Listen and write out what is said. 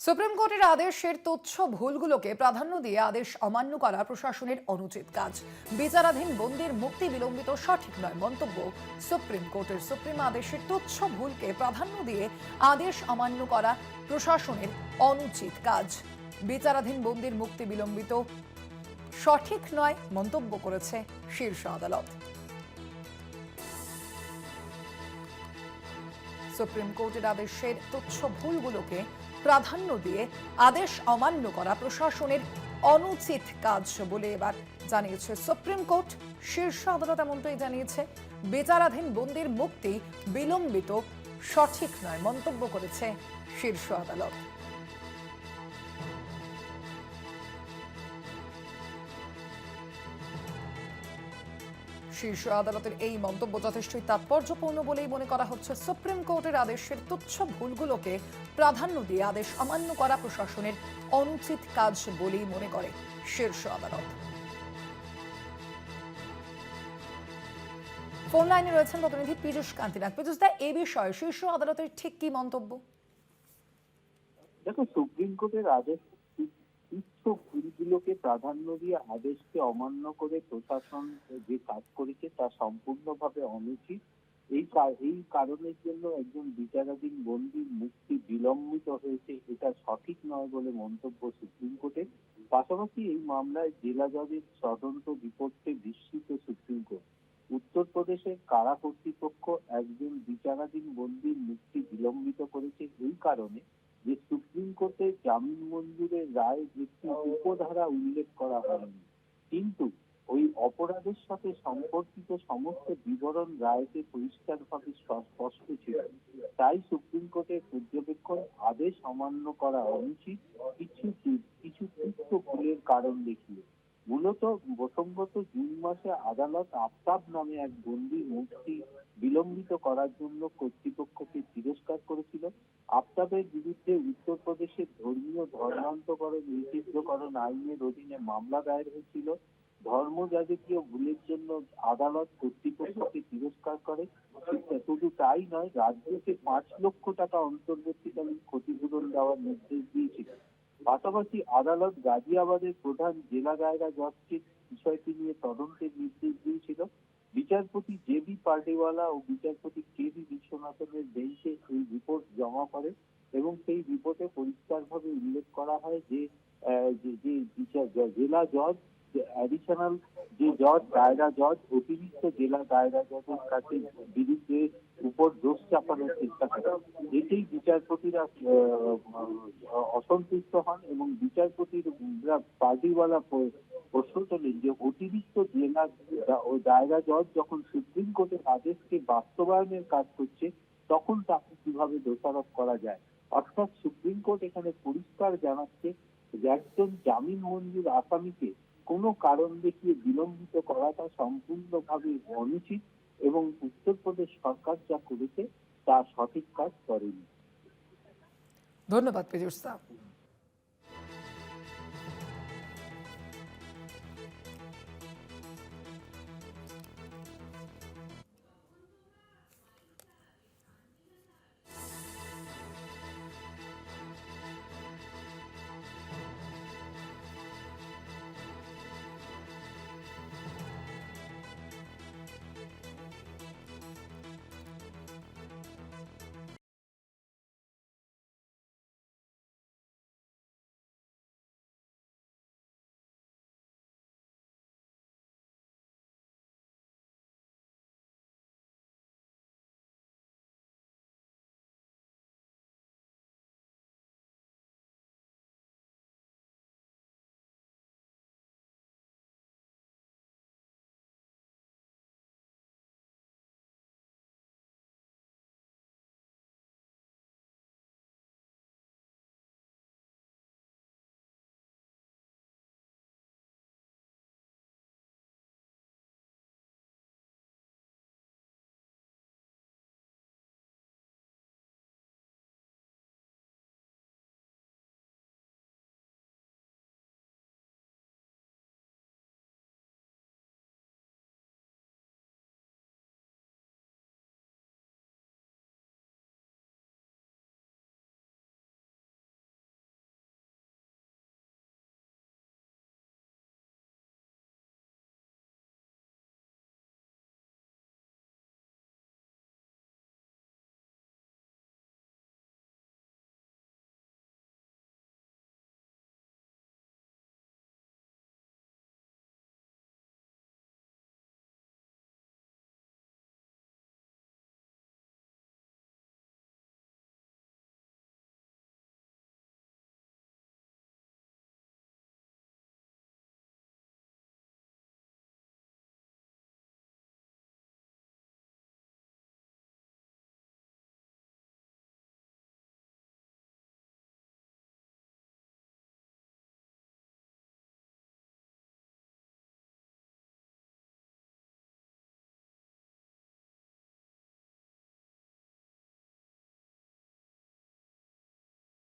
Supreme কোর্টের আদেশের তথ্য ভুলগুলোকে প্রাধান্য দিয়ে আদেশ অমান্য করা প্রশাসনের অনুচিত কাজ। বিচারাধীন বন্দির মুক্তি বিলম্বিত সঠিক নয় মন্তব্য সুপ্রিম কোর্টের সুপ্রিম আদেশের তথ্য ভুলকে প্রাধান্য দিয়ে আদেশ অমান্য করা প্রশাসনের অনুচিত কাজ। বিচারাধীন বন্দির মুক্তি বিলম্বিত সঠিক নয় মন্তব্য করেছে শীর্ষ আদালত। সুপ্রিম কোর্টের আদেশের তথ্য ভুলগুলোকে প্রাধান্য দিয়ে আদেশ অমান্য করা প্রশাসনের অনুচিত কাজ বলে এবার জানিয়েছে সুপ্রিম কোর্ট। শীর্ষ আদালত এমনটাই জানিয়েছে, বিচারাধীন বন্দির মুক্তি বিলম্বিত, সঠিক নয়, মন্তব্য করেছে শীর্ষ আদালত। শীর্ষ আদালতের এই মন্তব্য যথেষ্টই তাৎপর্যপূর্ণ বলেই মনে করা হচ্ছে। সুপ্রিম কোর্টের আদেশের তুচ্ছ ভুলগুলোকে প্রাধান্য দিয়ে আদেশ অমান্য করা প্রশাসনের অনুচিত কাজ বলেই মনে করে শীর্ষ আদালত। ফোন লাইনে রয়েছেন প্রতিনিধি পীযুষ কান্তিনাথ। পীযুষ দা, এ বিষয়ে শীর্ষ আদালতের ঠিক কি মন্তব্য? দেখো সুপ্রিম কোর্টের আদেশ তুচ্ছ ভুলগুলোকে প্রাধান্য দিয়ে আদেশকে অমান্য করে প্রশাসন যে কাজ করেছে তা সম্পূর্ণভাবে অনুচিত। এই এই কারণের জন্য একজন বিচারাধীন বন্দির মুক্তি বিলম্বিত হয়েছে এটা সঠিক নয় বলে মন্তব্য সুপ্রিম কোর্টের পাশাপাশি এই মামলায় জেলা জজের তদন্ত রিপোর্টে বিস্মিত সুপ্রিম কোর্ট। উত্তরপ্রদেশের কারা কর্তৃপক্ষ একজন বিচারাধীন বন্দির মুক্তি বিলম্বিত করেছে এই কারণে যে সুপ্রিম কোর্টে জামিন মঞ্জুরের রায় একটি উপধারা উল্লেখ করা হয়নি। কিন্তু ওই অপরাধের সাথে সম্পর্কিত সমস্ত বিবরণ রায়তে পরিষ্কারভাবে স্প- স্পষ্ট ছিল। তাই সুপ্রিম কোর্টের পর্যবেক্ষণ আদেশ অমান্য করা অনুচিত কিছু কিছু তুচ্ছ ভুলের কারণ দেখিয়ে। মূলত প্রসঙ্গত জুন মাসে আদালত আফতাব নামে এক বন্দি মুক্তি বিলম্বিত করার জন্য কর্তৃপক্ষকে তিরস্কার করেছিল। আফতাবের বিরুদ্ধে উত্তরপ্রদেশের ধর্মীয় ধর্মান্তকরণ নিষিদ্ধকরণ আইনের অধীনে মামলা দায়ের হয়েছিল। ধর্মযাজকীয় ভুলের জন্য আদালত কর্তৃপক্ষকে তিরস্কার করে। শুধু তাই নয়, রাজ্যকে পাঁচ লক্ষ টাকা অন্তর্বর্তীকালীন ক্ষতিপূরণ দেওয়ার নির্দেশ দিয়েছিল। পাশাপাশি আদালত গাজিয়াবাদের প্রধান জেলা দায়রা জজকে বিষয়টি নিয়ে তদন্তের নির্দেশ দিয়েছিল। বিচারপতি জে বি পার্টিওয়ালা ও বিচারপতি কে বি বিশ্বনাথনের বেঞ্চে এই রিপোর্ট জমা করে এবং সেই রিপোর্টে পরিষ্কারভাবে উল্লেখ করা হয় যে যে জেলা জজ অ্যাডিশনাল যে জজ, দায়রা জজ, অতিরিক্ত জেলা দায়রা জজের কাছে বিরুদ্ধে উপর দোষ চাপানোর চেষ্টা করে। এতেই বিচারপতিরা অসন্তুষ্ট হন এবং বিচারপতির পার্টিওয়ালা প্রশ্ন তোলেন যে অতিরিক্ত জেলা ও দায়রা জজ যখন সুপ্রিম কোর্টের আদেশকে বাস্তবায়নের কাজ করছে, তখন তাকে কীভাবে দোষারোপ করা যায়? অর্থাৎ সুপ্রিম কোর্ট এখানে পরিষ্কার জানাচ্ছে যে একজন জামিন মঞ্জুর আসামিকে কোনো কারণ দেখিয়ে বিলম্বিত করাটা সম্পূর্ণভাবে অনুচিত এবং উত্তরপ্রদেশ সরকার যা করেছে তা সঠিক কাজ করেনি। ধন্যবাদ পীযুষ